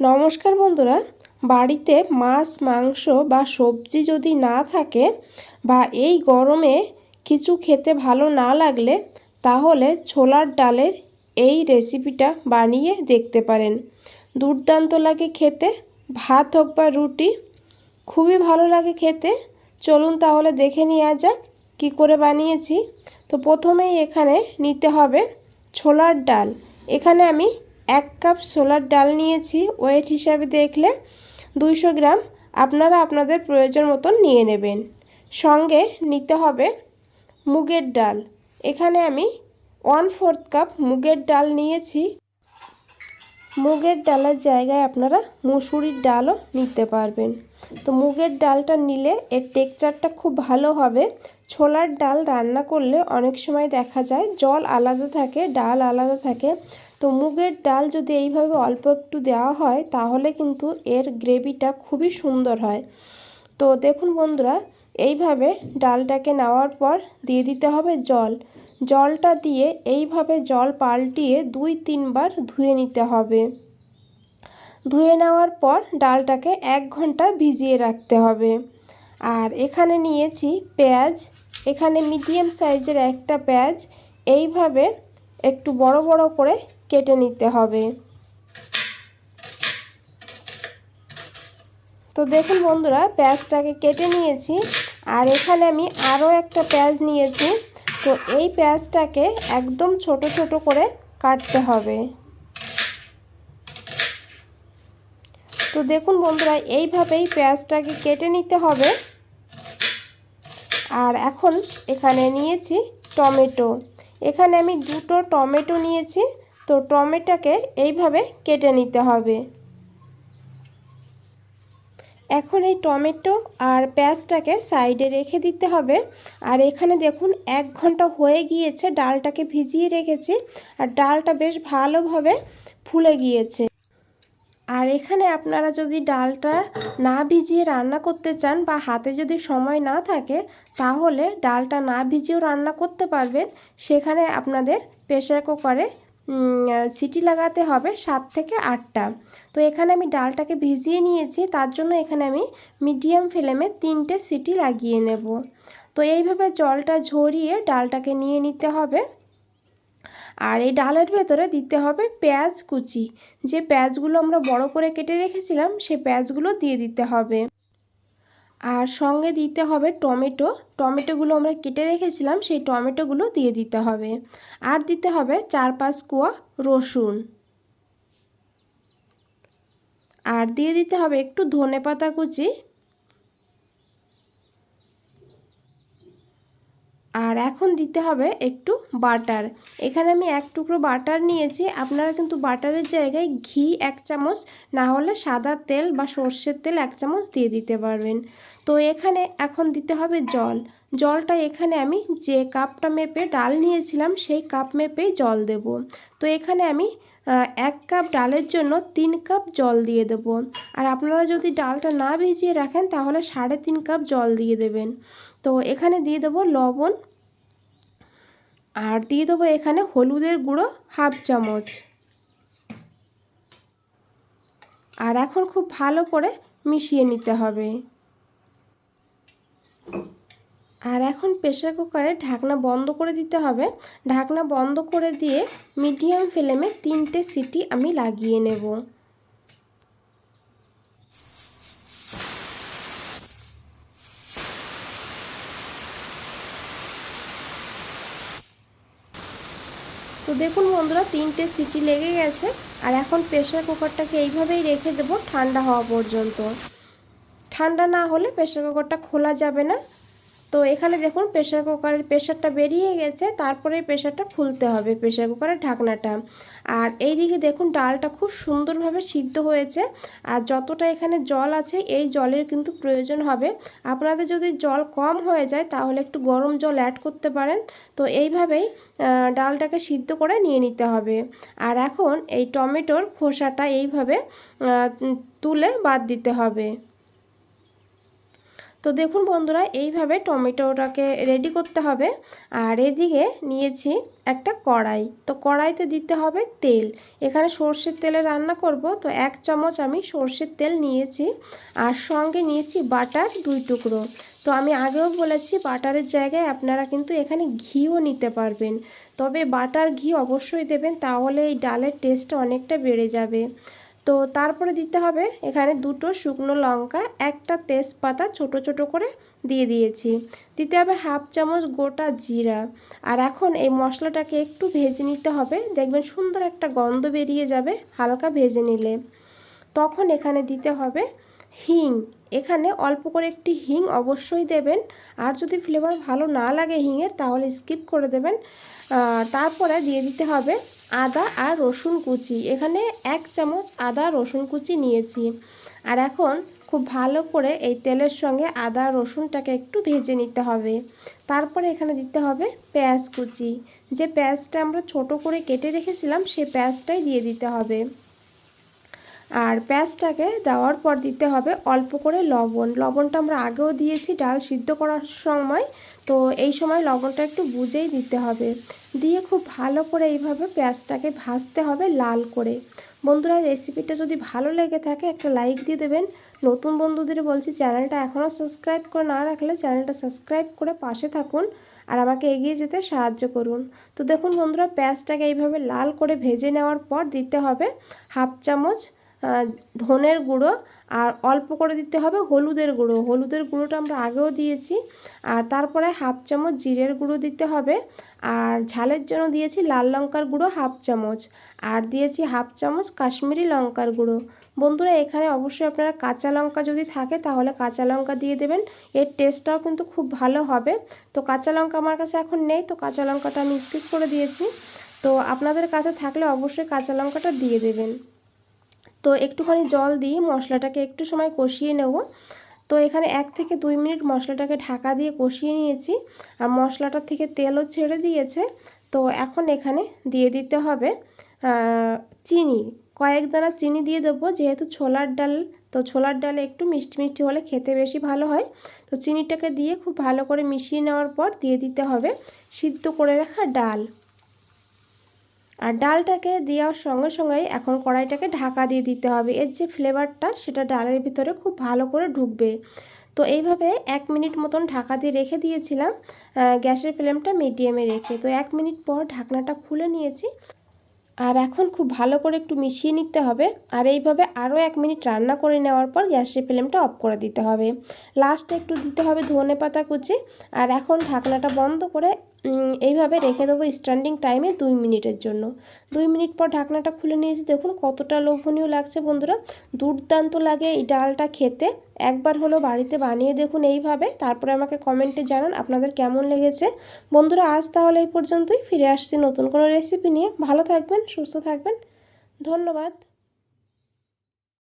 নমস্কার বন্ধুরা। বাড়িতে মাছ, মাংস বা সবজি যদি না থাকে বা এই গরমে কিছু খেতে ভালো না লাগলে, তাহলে ছোলার ডালের এই রেসিপিটা বানিয়ে দেখতে পারেন। দুর্দান্ত লাগে খেতে, ভাত হোক বা রুটি, খুবই ভালো লাগে খেতে। চলুন তাহলে দেখে নেওয়া যাক কী করে বানিয়েছি। তো প্রথমেই এখানে নিতে হবে ছোলার ডাল। এখানে আমি এক কাপ ছোলার ডাল নিয়েছি। ওয়েট হিসাবে দেখলে দুইশো গ্রাম। আপনারা আপনাদের প্রয়োজন মতন নিয়ে নেবেন। সঙ্গে নিতে হবে মুগের ডাল। এখানে আমি ওয়ান ফোর্থ কাপ মুগের ডাল নিয়েছি। মুগের ডালের জায়গায় আপনারা মুসুরির ডালও নিতে পারবেন। তো মুগের ডালটা নিলে এর টেক্সচারটা খুব ভালো হবে। ছোলার ডাল রান্না করলে অনেক সময় দেখা যায় জল আলাদা থাকে, ডাল আলাদা থাকে। তো মুগের ডাল যদি এইভাবে অল্প একটু দেওয়া হয়, তাহলে কিন্তু এর গ্রেভিটা খুবই সুন্দর হয়। তো দেখুন বন্ধুরা, এইভাবে ডালটাকে নেওয়ার পর দিয়ে দিতে হবে জল। জলটা দিয়ে এইভাবে জল পাল্টিয়ে দুই তিনবার ধুয়ে নিতে হবে। ধুয়ে নেওয়ার পর ডালটাকে এক ঘণ্টা ভিজিয়ে রাখতে হবে। আর এখানে নিয়েছি পেঁয়াজ। এখানে মিডিয়াম সাইজের একটা পেঁয়াজ। এইভাবে একটু বড় বড় করে কেটে নিতে হবে। তো দেখুন বন্ধুরা, পেঁয়াজটাকে কেটে নিয়েছি। আর এখানে আমি আরও একটা পেঁয়াজ নিয়েছি। তো এই পেঁয়াজটাকে একদম ছোট ছোট করে কাটতে হবে। তো দেখুন বন্ধুরা, এইভাবেই পেঁয়াজটাকে কেটে নিতে হবে। আর এখন এখানে নিয়েছি টমেটো। এখানে আমি দুটো টমেটো নিয়েছি। তো টমেটোকে এইভাবে কেটে নিতে হবে। এখন এই টমেটো আর পেঁয়াজটাকে সাইডে রেখে দিতে হবে। আর এখানে দেখুন, এক ঘণ্টা হয়ে গিয়েছে, ডালটাকে ভিজিয়ে রেখেছি। আর ডালটা বেশ ভালোভাবে ফুলে গিয়েছে। আর এখানে আপনারা যদি ডালটা না ভিজিয়ে রান্না করতে চান বা হাতে যদি সময় না থাকে, তাহলে ডালটা না ভিজিয়েও রান্না করতে পারবেন। সেখানে আপনাদের প্রেশার কুকারে সিটি লাগাতে হবে সাত থেকে আটটা। তো এখানে আমি ডালটাকে ভিজিয়ে নিয়েছি, তার জন্য এখানে আমি মিডিয়াম ফ্লেমে তিনটে সিটি লাগিয়ে নেব। তো এইভাবে জলটা ঝরিয়ে ডালটাকে নিয়ে নিতে হবে। আর এই ডালের ভেতরে দিতে হবে পেঁয়াজ কুচি। যে পেঁয়াজগুলো আমরা বড় করে কেটে রেখেছিলাম, সে পেঁয়াজগুলো দিয়ে দিতে হবে। আর সঙ্গে দিতে হবে টমেটো। টমেটোগুলো আমরা কেটে রেখেছিলাম, সেই টমেটোগুলো দিয়ে দিতে হবে। আর দিতে হবে চার পাঁচ কুয়া রসুন। আর দিয়ে দিতে হবে একটু ধনে পাতা কুচি আর এখন দিতে হবে একটু বাটার। এখানে আমি এক টুকরো বাটার নিয়েছি। আপনারা কিন্তু বাটারের জায়গায় ঘি এক চামচ, না হলে সাদা তেল বা সর্ষের তেল এক চামচ দিয়ে দিতে পারবেন। তো এখানে এখন দিতে হবে জল। জলটা এখানে আমি যে কাপটা মেপে ডাল নিয়েছিলাম, সেই কাপ মেপেই জল দেব। তো এখানে আমি এক কাপ ডালের জন্য তিন কাপ জল দিয়ে দেব। আর আপনারা যদি ডালটা না ভিজিয়ে রাখেন, তাহলে সাড়ে তিন কাপ জল দিয়ে দেবেন। তো এখানে দিয়ে দেবো লবণ আর দিয়ে দেবো এখানে হলুদের গুঁড়ো হাফ চামচ। আর এখন খুব ভালো করে মিশিয়ে নিতে হবে। আর এখন প্রেশার কুকারে ঢাকনা বন্ধ করে দিতে হবে। ঢাকনা বন্ধ করে দিয়ে মিডিয়াম ফ্লেমে তিনটে সিটি আমি লাগিয়ে নেব। তো দেখুন বন্ধুরা, তিনটে সিটি লেগে গেছে। আর এখন প্রেশার কুকারটাকে এইভাবেই রেখে দেব ঠান্ডা হওয়া পর্যন্ত। ঠান্ডা না হলে প্রেশার কুকারটা খোলা যাবে না। তো এখানে দেখুন প্রেশার কুকারের প্রেশারটা বেরিয়ে গেছে, তারপরে প্রেশারটা খুলতে হবে প্রেশার কুকারের ঢাকনাটা। আর এই দিকে দেখুন ডালটা খুব সুন্দরভাবে সিদ্ধ হয়েছে, আর যতটা এখানে জল আছে এই জলের কিন্তু প্রয়োজন হবে। আপনাদের যদি জল কম হয়ে যায় তাহলে একটু গরম জল অ্যাড করতে পারেন। তো এইভাবেই ডালটাকে সিদ্ধ করে নিয়ে নিতে হবে। আর এখন এই টমেটোর খোসাটা এইভাবে তুলে বাদ দিতে হবে। তো দেখুন বন্ধুরা, এইভাবে টমেটোটাকে রেডি করতে হবে। আর এদিকে নিয়েছি একটা কড়াই। তো কড়াইতে দিতে হবে তেল। এখানে সর্ষের তেলে রান্না করব। তো এক চামচ আমি সর্ষের তেল নিয়েছি। আর সঙ্গে নিয়েছি বাটার দুই টুকরো। তো আমি আগেও বলেছি, বাটারের জায়গায় আপনারা কিন্তু এখানে ঘিও নিতে পারবেন। তবে বাটার ঘি অবশ্যই দেবেন, তাহলে এই ডালের টেস্টটা অনেকটা বেড়ে যাবে। তো তারপরে দিতে হবে এখানে দুটো শুকনো লঙ্কা, একটা তেজপাতা ছোট ছোট করে দিয়ে দিয়েছি। দিতে হবে হাফ চামচ গোটা জিরা। আর এখন এই মশলাটাকে একটু ভেজে নিতে হবে। দেখবেন সুন্দর একটা গন্ধ বেরিয়ে যাবে হালকা ভেজে নিলে। তখন এখানে দিতে হবে হিং। এখানে অল্প করে একটি হিং অবশ্যই দেবেন। আর যদি ফ্লেভার ভালো না লাগে হিংয়ের, তাহলে স্কিপ করে দেবেন। তারপরে দিয়ে দিতে হবে আদা আর রসুন কুচি। এখানে এক চামচ আদা, রসুন কুচি নিয়েছি। আর এখন খুব ভালো করে এই তেলের সঙ্গে আদা, রসুনটাকে একটু ভেজে নিতে হবে। তারপরে এখানে দিতে হবে পেঁয়াজ কুচি। যে পেঁয়াজটা আমরা ছোট করে কেটে রেখেছিলাম সেই পেঁয়াজটাই দিয়ে দিতে হবে। আর পেঁয়াজটাকে দেওয়ার পর দিতে হবে অল্প করে লবণ। লবণটা আমরা আগেও দিয়েছি, ডাল সিদ্ধ করার সময়। তো এই সময় লবণটা একটু বুঝেই দিতে হবে। দিয়ে খুব ভালো করে এইভাবে পেঁয়াজটাকে ভাজতে হবে লাল করে। বন্ধুরা, রেসিপিটা যদি ভালো লেগে থাকে, একটা লাইক দিয়ে দেবেন। নতুন বন্ধুদের বলছি, চ্যানেলটা এখনও সাবস্ক্রাইব করে না রাখলে চ্যানেলটা সাবস্ক্রাইব করে পাশে থাকুন আর আমাকে এগিয়ে যেতে সাহায্য করুন। তো দেখুন বন্ধুরা, পেঁয়াজটাকে এইভাবে লাল করে ভেজে নেওয়ার পর দিতে হবে হাফ চামচ ধনের গুঁড়ো আর অল্প করে দিতে হবে হলুদের গুঁড়ো। হলুদের গুঁড়োটা আমরা আগেও দিয়েছি। আর তারপরে হাফ চামচ জিরের গুঁড়ো দিতে হবে। আর ঝালের জন্য দিয়েছি লাল লঙ্কার গুঁড়ো হাফ চামচ। আর দিয়েছি হাফ চামচ কাশ্মীরি লঙ্কার গুঁড়ো। বন্ধুরা, এখানে অবশ্যই আপনারা কাঁচা লঙ্কা যদি থাকে, তাহলে কাঁচা লঙ্কা দিয়ে দেবেন। এর টেস্টটাও কিন্তু খুব ভালো হবে। তো কাঁচা লঙ্কা আমার কাছে এখন নেই, তো কাঁচা লঙ্কাটা আমি স্কিপ করে দিয়েছি। তো আপনাদের কাছে থাকলে অবশ্যই কাঁচা লঙ্কাটা দিয়ে দেবেন। তো একটুখানি জল দিয়ে মশলাটাকে একটু সময় কষিয়ে নেব। তো এখানে এক থেকে দুই মিনিট মশলাটাকে ঢাকা দিয়ে কষিয়ে নিয়েছি। আর মশলাটার থেকে তেলও ছেড়ে দিয়েছে। তো এখন এখানে দিয়ে দিতে হবে চিনি। কয়েক দানা চিনি দিয়ে দেবো, যেহেতু ছোলার ডাল। তো ছোলার ডালে একটু মিষ্টি মিষ্টি হলে খেতে বেশি ভালো হয়। তো চিনিটাকে দিয়ে খুব ভালো করে মিশিয়ে নেওয়ার পর দিয়ে দিতে হবে সিদ্ধ করে রাখা ডাল। আর ডালটাকে দেওয়ার সঙ্গে সঙ্গেই এখন কড়াইটাকে ঢাকা দিয়ে দিতে হবে। এর যে ফ্লেভারটা সেটা ডালের ভিতরে খুব ভালো করে ঢুকবে। তো এইভাবে এক মিনিট মতন ঢাকা দিয়ে রেখে দিয়েছিলাম। গ্যাসের ফ্লেমটা মিডিয়ামে রেখে। তো এক মিনিট পর ঢাকনাটা খুলে নিয়েছি। আর এখন খুব ভালো করে একটু মিশিয়ে নিতে হবে। আর এইভাবে আরও এক মিনিট রান্না করে নেওয়ার পর গ্যাসের ফ্লেমটা অফ করে দিতে হবে। লাস্টে একটু দিতে হবে ধনে পাতা কুচি। আর এখন ঢাকনাটা বন্ধ করে এইভাবে রেখে দেবো স্ট্যান্ডিং টাইমে দুই মিনিটের জন্য। দুই মিনিট পর ঢাকনাটা খুলে নিয়েছি। দেখুন কতটা লোভনীয় লাগছে বন্ধুরা। দুর্দান্ত লাগে এই ডালটা খেতে। একবার হলো বাড়িতে বানিয়ে দেখুন এইভাবে। তারপরে আমাকে কমেন্টে জানান আপনাদের কেমন লেগেছে। বন্ধুরা, আজ তাহলে এই পর্যন্তই। ফিরে আসছি নতুন কোনো রেসিপি নিয়ে। ভালো থাকবেন, সুস্থ থাকবেন। ধন্যবাদ।